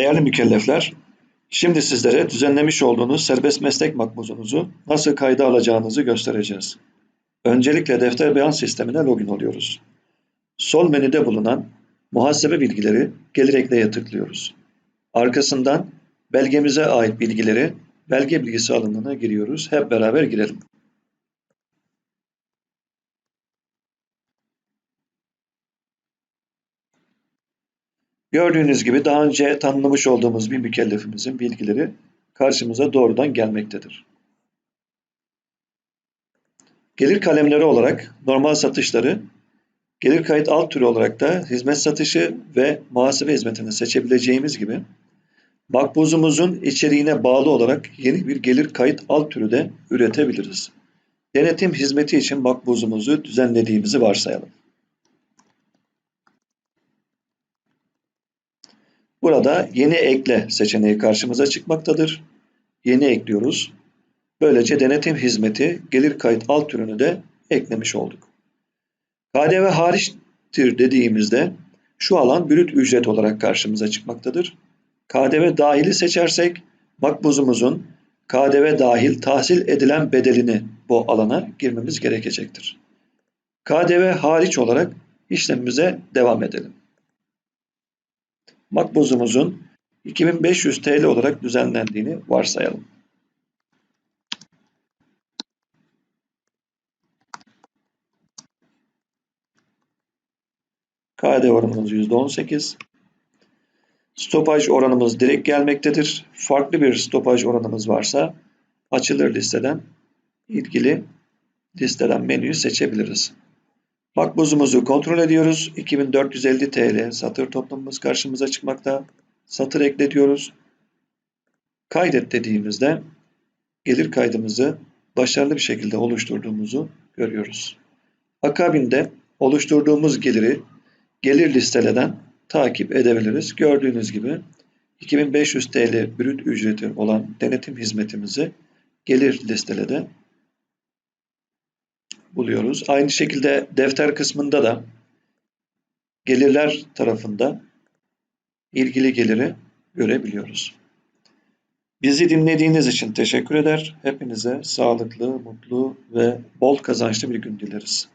Değerli mükellefler, şimdi sizlere düzenlemiş olduğunuz serbest meslek makbuzunuzu nasıl kayda alacağınızı göstereceğiz. Öncelikle defter beyan sistemine login oluyoruz. Sol menüde bulunan muhasebe bilgileri gelir ekleye tıklıyoruz. Arkasından belgemize ait bilgileri belge bilgisi alanına giriyoruz. Hep beraber girelim. Gördüğünüz gibi daha önce tanımlamış olduğumuz bir mükellefimizin bilgileri karşımıza doğrudan gelmektedir. Gelir kalemleri olarak normal satışları, gelir kayıt alt türü olarak da hizmet satışı ve muhasebe hizmetini seçebileceğimiz gibi makbuzumuzun içeriğine bağlı olarak yeni bir gelir kayıt alt türü de üretebiliriz. Denetim hizmeti için makbuzumuzu düzenlediğimizi varsayalım. Burada yeni ekle seçeneği karşımıza çıkmaktadır. Yeni ekliyoruz. Böylece denetim hizmeti gelir kayıt alt türünü de eklemiş olduk. KDV hariçtir dediğimizde şu alan brüt ücret olarak karşımıza çıkmaktadır. KDV dahili seçersek makbuzumuzun KDV dahil tahsil edilen bedelini bu alana girmemiz gerekecektir. KDV hariç olarak işlemimize devam edelim makbuzumuzun 2500 TL olarak düzenlendiğini varsayalım. KD oranımız %18. Stopaj oranımız direkt gelmektedir. Farklı bir stopaj oranımız varsa açılır listeden ilgili listeden menüyü seçebiliriz. Makbuzumuzu kontrol ediyoruz. 2450 TL satır toplamımız karşımıza çıkmakta. Satır ekle diyoruz. Kaydet dediğimizde gelir kaydımızı başarılı bir şekilde oluşturduğumuzu görüyoruz. Akabinde oluşturduğumuz geliri gelir listeleden takip edebiliriz. Gördüğünüz gibi 2500 TL brüt ücreti olan denetim hizmetimizi gelir listelede buluyoruz. Aynı şekilde defter kısmında da gelirler tarafında ilgili geliri görebiliyoruz. Bizi dinlediğiniz için teşekkür eder. Hepinize sağlıklı, mutlu ve bol kazançlı bir gün dileriz.